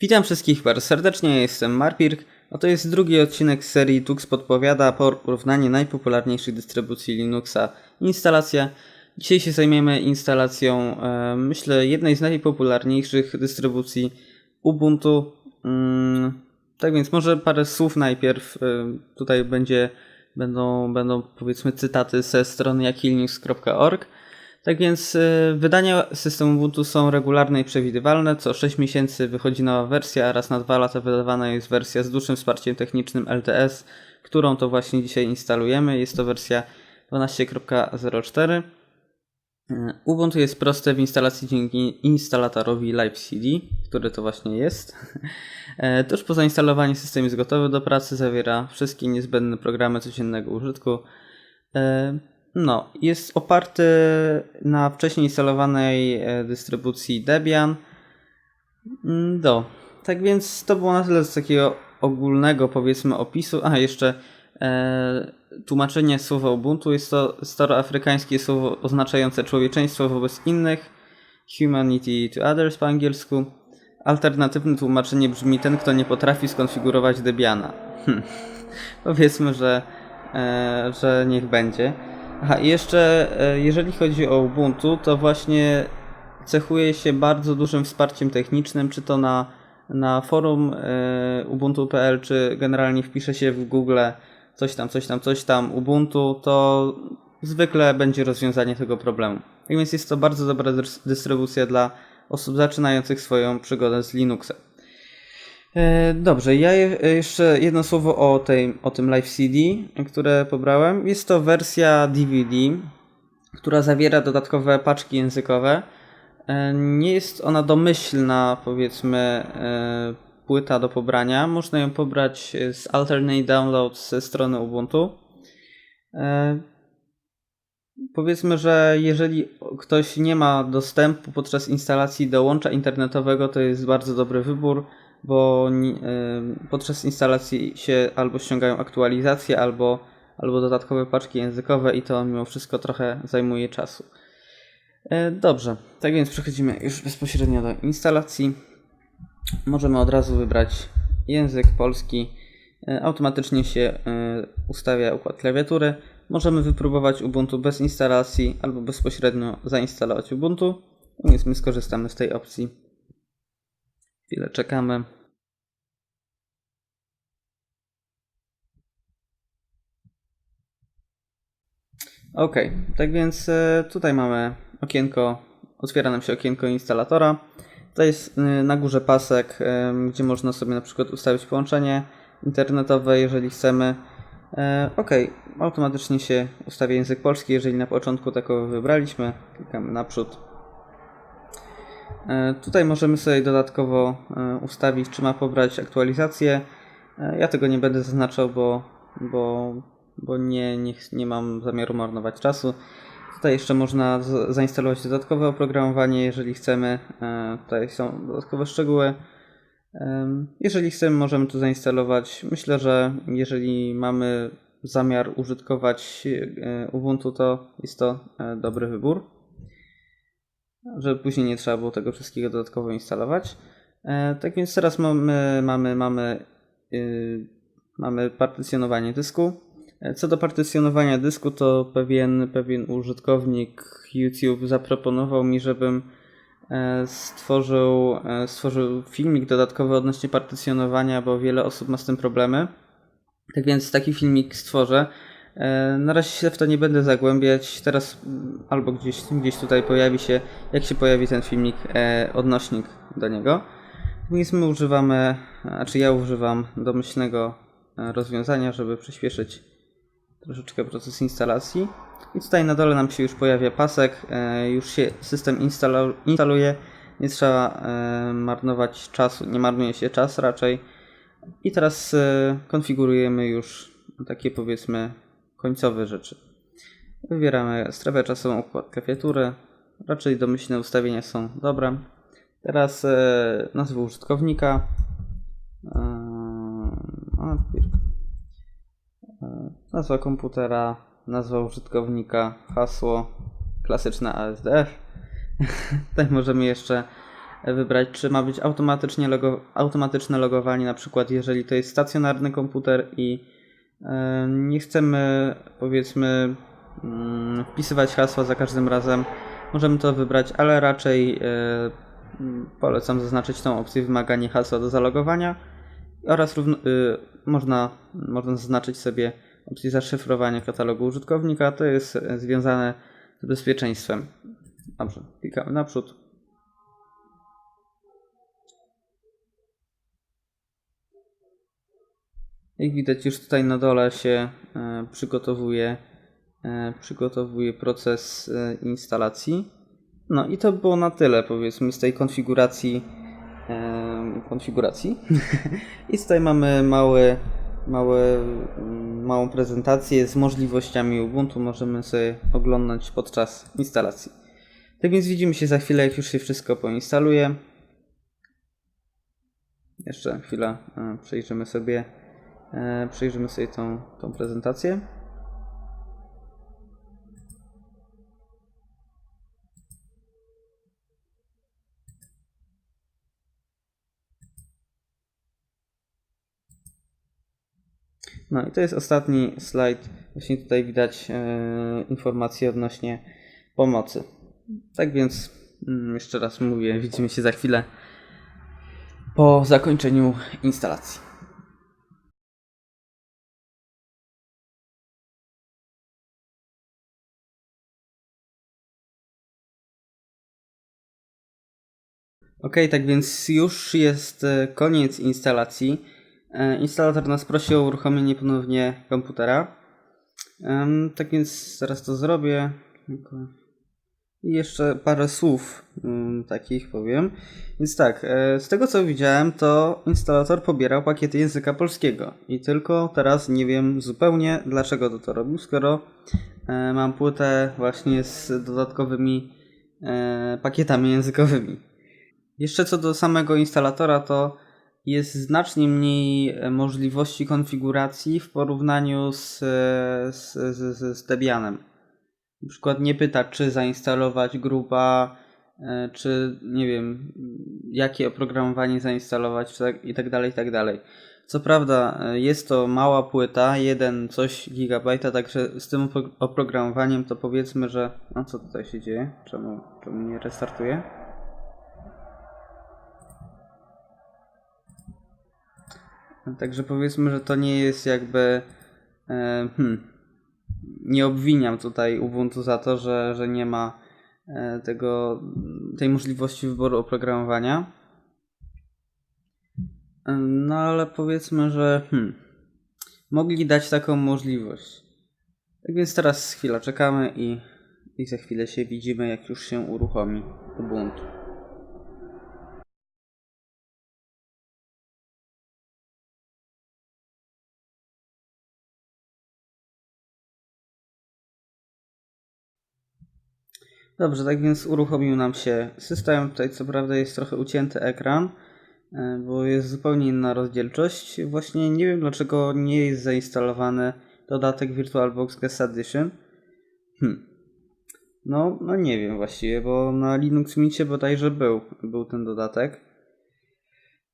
Witam wszystkich bardzo serdecznie, jestem Marpirk, a to jest drugi odcinek serii Tux Podpowiada porównanie najpopularniejszych dystrybucji Linuxa instalacja. Dzisiaj się zajmiemy instalacją, e, myślę, jednej z najpopularniejszych dystrybucji Ubuntu. Mm, tak więc może parę słów najpierw. E, tutaj będzie, będą, będą powiedzmy cytaty ze strony jakilnews.org. Tak więc y, wydania systemu Ubuntu są regularne i przewidywalne. Co 6 miesięcy wychodzi nowa wersja, a raz na 2 lata wydawana jest wersja z dłuższym wsparciem technicznym LTS, którą to właśnie dzisiaj instalujemy. Jest to wersja 12.04. Y, Ubuntu jest proste w instalacji dzięki instalatorowi Live CD, który to właśnie jest. E, tuż po zainstalowaniu system jest gotowy do pracy, zawiera wszystkie niezbędne programy codziennego użytku. No, jest oparty na wcześniej instalowanej e, dystrybucji Debian. Mm, do. Tak więc to było na tyle z takiego ogólnego powiedzmy opisu. A jeszcze e, tłumaczenie słowa Ubuntu jest to staroafrykańskie słowo oznaczające człowieczeństwo wobec innych. Humanity to others po angielsku. Alternatywne tłumaczenie brzmi ten, kto nie potrafi skonfigurować Debiana. Powiedzmy, że, e, że niech będzie. Aha, i jeszcze e, jeżeli chodzi o Ubuntu, to właśnie cechuje się bardzo dużym wsparciem technicznym, czy to na, na forum e, ubuntu.pl, czy generalnie wpisze się w Google coś tam, coś tam, coś tam Ubuntu, to zwykle będzie rozwiązanie tego problemu. Tak więc jest to bardzo dobra dystrybucja dla osób zaczynających swoją przygodę z Linuxem. E, dobrze, ja jeszcze jedno słowo o, tej, o tym Live CD, które pobrałem. Jest to wersja DVD, która zawiera dodatkowe paczki językowe. E, nie jest ona domyślna, powiedzmy, e, płyta do pobrania. Można ją pobrać z Alternate Download ze strony Ubuntu. Powiedzmy, że jeżeli ktoś nie ma dostępu podczas instalacji do łącza internetowego, to jest bardzo dobry wybór bo podczas instalacji się albo ściągają aktualizacje, albo, albo dodatkowe paczki językowe i to mimo wszystko trochę zajmuje czasu. E, dobrze, tak więc przechodzimy już bezpośrednio do instalacji. Możemy od razu wybrać język polski. E, automatycznie się e, ustawia układ klawiatury. Możemy wypróbować Ubuntu bez instalacji albo bezpośrednio zainstalować Ubuntu. Więc my skorzystamy z tej opcji. Chwilę czekamy. Ok, tak więc e, tutaj mamy okienko, otwiera nam się okienko instalatora. Tutaj jest e, na górze pasek, e, gdzie można sobie na przykład ustawić połączenie internetowe, jeżeli chcemy. Ok, automatycznie się ustawia język polski, jeżeli na początku takowy wybraliśmy. Klikamy naprzód. Tutaj możemy sobie dodatkowo ustawić, czy ma pobrać aktualizację. Ja tego nie będę zaznaczał, bo, bo bo nie, nie, nie mam zamiaru marnować czasu. Tutaj jeszcze można zainstalować dodatkowe oprogramowanie, jeżeli chcemy. E, tutaj są dodatkowe szczegóły. Jeżeli chcemy, możemy tu zainstalować. Myślę, że jeżeli mamy zamiar użytkować e, Ubuntu, to jest to e, dobry wybór. Żeby później nie trzeba było tego wszystkiego dodatkowo instalować. Tak więc teraz mamy, mamy, mamy, mamy partycjonowanie dysku. Co do partycjonowania dysku, to pewien, pewien użytkownik YouTube zaproponował mi, żebym e, stworzył, e, stworzył filmik dodatkowy odnośnie partycjonowania, bo wiele osób ma z tym problemy. Tak więc taki filmik stworzę. E, na razie się w to nie będę zagłębiać. Teraz mm, albo gdzieś, gdzieś tutaj pojawi się, jak się pojawi ten filmik, odnośnik do niego. Więc my używamy, znaczy ja używam domyślnego rozwiązania, żeby przyspieszyć troszeczkę proces instalacji. I tutaj na dole nam się już pojawia pasek, e, już się system instaluje, nie trzeba e, marnować czasu, nie marnuje się czas raczej. I teraz e, konfigurujemy już takie powiedzmy końcowe rzeczy. Wybieramy strefę czasową, układ klawiatury. Raczej domyślne ustawienia są dobre. Teraz nazwę użytkownika. Nazwa komputera, nazwa użytkownika, hasło, klasyczne ASDF. Tutaj możemy jeszcze wybrać, czy ma być automatycznie logo, automatyczne logowanie, na przykład jeżeli to jest stacjonarny komputer i e, nie chcemy powiedzmy mm, wpisywać hasła za każdym razem, możemy to wybrać, ale raczej e, mm, polecam zaznaczyć tą opcję wymaganie hasła do zalogowania oraz równo, y, można, można zaznaczyć sobie opcję zaszyfrowania katalogu użytkownika. To jest związane z bezpieczeństwem. Dobrze, klikamy naprzód. Jak widać już tutaj na dole się e, przygotowuje, e, przygotowuje proces e, instalacji. No i to było na tyle powiedzmy z tej konfiguracji konfiguracji. I tutaj mamy mały, mały, mm, małą prezentację z możliwościami Ubuntu. Możemy sobie oglądać podczas instalacji. Tak więc widzimy się za chwilę, jak już się wszystko poinstaluje. Jeszcze chwilę e, przejrzymy sobie, przejrzymy sobie tą, tą prezentację. No i to jest ostatni slajd. Właśnie tutaj widać e, informacje odnośnie pomocy. Tak więc mm, jeszcze raz mówię, widzimy się za chwilę po zakończeniu instalacji. Ok, tak więc już jest e, koniec instalacji. E, Instalator nas prosi o uruchomienie ponownie komputera. Tak więc zaraz to zrobię. I jeszcze parę słów mm, takich powiem. Więc tak, e, z tego co widziałem, to instalator pobierał pakiety języka polskiego. I tylko teraz nie wiem zupełnie dlaczego to to robił, skoro mam płytę właśnie z dodatkowymi pakietami językowymi. Jeszcze co do samego instalatora, to jest znacznie mniej e, możliwości konfiguracji w porównaniu z, e, z, z, z, z Debianem. Na przykład nie pyta, czy zainstalować grupa, e, czy nie wiem, jakie oprogramowanie zainstalować tak, i tak dalej, i tak dalej. Co prawda jest to mała płyta, jeden coś gigabajta, także z tym opro- oprogramowaniem to powiedzmy, że... No co tutaj się dzieje? Czemu, czemu nie restartuje? Także powiedzmy, że to nie jest jakby. E, hmm, nie obwiniam tutaj Ubuntu za to, że, że nie ma e, tego, tej możliwości wyboru oprogramowania. E, No ale powiedzmy, że hmm, mogli dać taką możliwość. Tak więc teraz chwilę czekamy i, i za chwilę się widzimy, jak już się uruchomi Ubuntu. Dobrze, tak więc uruchomił nam się system. Tutaj co prawda jest trochę ucięty ekran, e, bo jest zupełnie inna rozdzielczość. Właśnie nie wiem dlaczego nie jest zainstalowany dodatek VirtualBox Guest Edition. Hmm. No, no nie wiem właściwie, bo na Linux Micie bodajże był, był ten dodatek.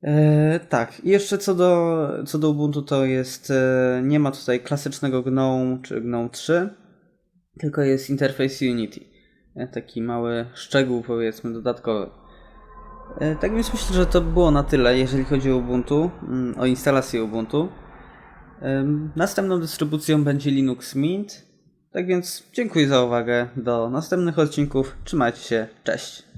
E, tak, i jeszcze co do, co do Ubuntu to jest, e, nie ma tutaj klasycznego GNOME czy GNOME 3, tylko jest interfejs Unity. Taki mały szczegół, powiedzmy, dodatkowy. E, Tak więc myślę, że to było na tyle, jeżeli chodzi o Ubuntu, mm, o instalację Ubuntu. Następną dystrybucją będzie Linux Mint. Tak więc dziękuję za uwagę. Do następnych odcinków. Trzymajcie się. Cześć.